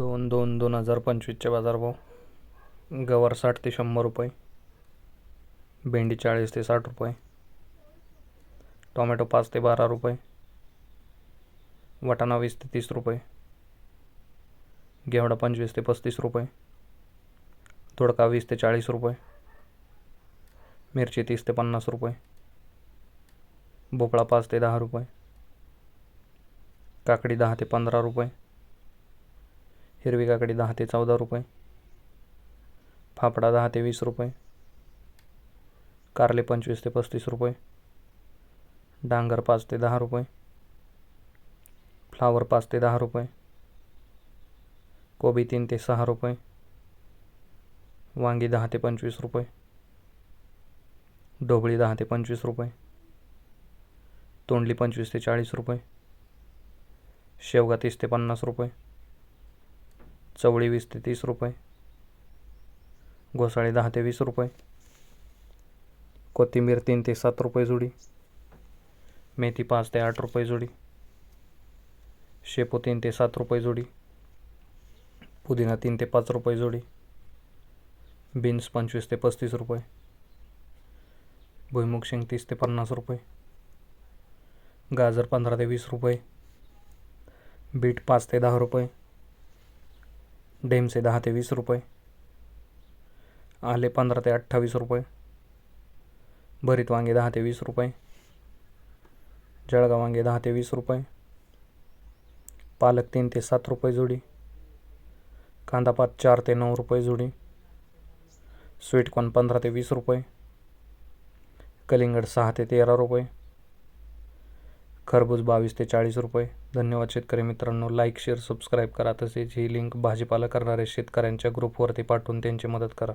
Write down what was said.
दोन दोन दोन हजार पंचवीसचे बाजारभाव. गवार साठ ते शंभर रुपये. भेंडी चाळीस ते साठ रुपये. टोमॅटो पाच ते बारा रुपये. वाटाणा वीस ते तीस रुपये. घेवडा पंचवीस ते पस्तीस रुपये. दोडका वीस ते चाळीस रुपये. मिरची तीस ते पन्नास रुपये. भोपळा पाच ते दहा रुपये. काकडी दहा ते पंधरा रुपये. हिरवी काकडी दहा ते चौदा रुपये. फाफडा दहा ते वीस रुपये. कारले पंचवीस ते पस्तीस रुपये. डांगर पाच ते दहा रुपये. फ्लावर पाच ते दहा रुपये. कोबी तीन ते सहा रुपये. वांगी दहा ते पंचवीस रुपये. ढोबळी दहा ते पंचवीस रुपये. तोंडली पंचवीस ते चाळीस रुपये. शेवगा तीस ते पन्नास रुपये. चवळी वीस ते तीस रुपये. घोसाळी दहा ते वीस रुपये. कोथिंबीर तीन ते सात रुपये जुडी. मेथी पाच ते आठ रुपये जुडी. शेपू तीन ते सात रुपये जुडी. पुदिना तीन ते पाच रुपये जुडी. बीन्स पंचवीस ते पस्तीस रुपये. भुईमुग शेंग तीस ते पन्नास रुपये. गाजर पंधरा ते वीस रुपये. बीट पाच ते दहा रुपये. डेमसे दहा ते वीस रुपये. आले पंधरा ते अठ्ठावीस रुपये. भरीत वांगे दहा ते वीस रुपये. जळगाव वांगे दहा ते वीस रुपये. पालक तीन ते सात रुपये जोडी. कांदा पात चार ते नऊ रुपये जोडी. स्वीटकॉर्न पंधरा ते वीस रुपये. कलिंगड सहा ते तेरा रुपये. खरबूज बावीस ते चाळीस रुपये. धन्यवाद शेतकरी मित्रांनो. लाईक शेअर सबस्क्राईब करा. तसेच ही लिंक भाजीपाला करणाऱ्या शेतकऱ्यांच्या ग्रुपवरती पाठवून त्यांची मदत करा.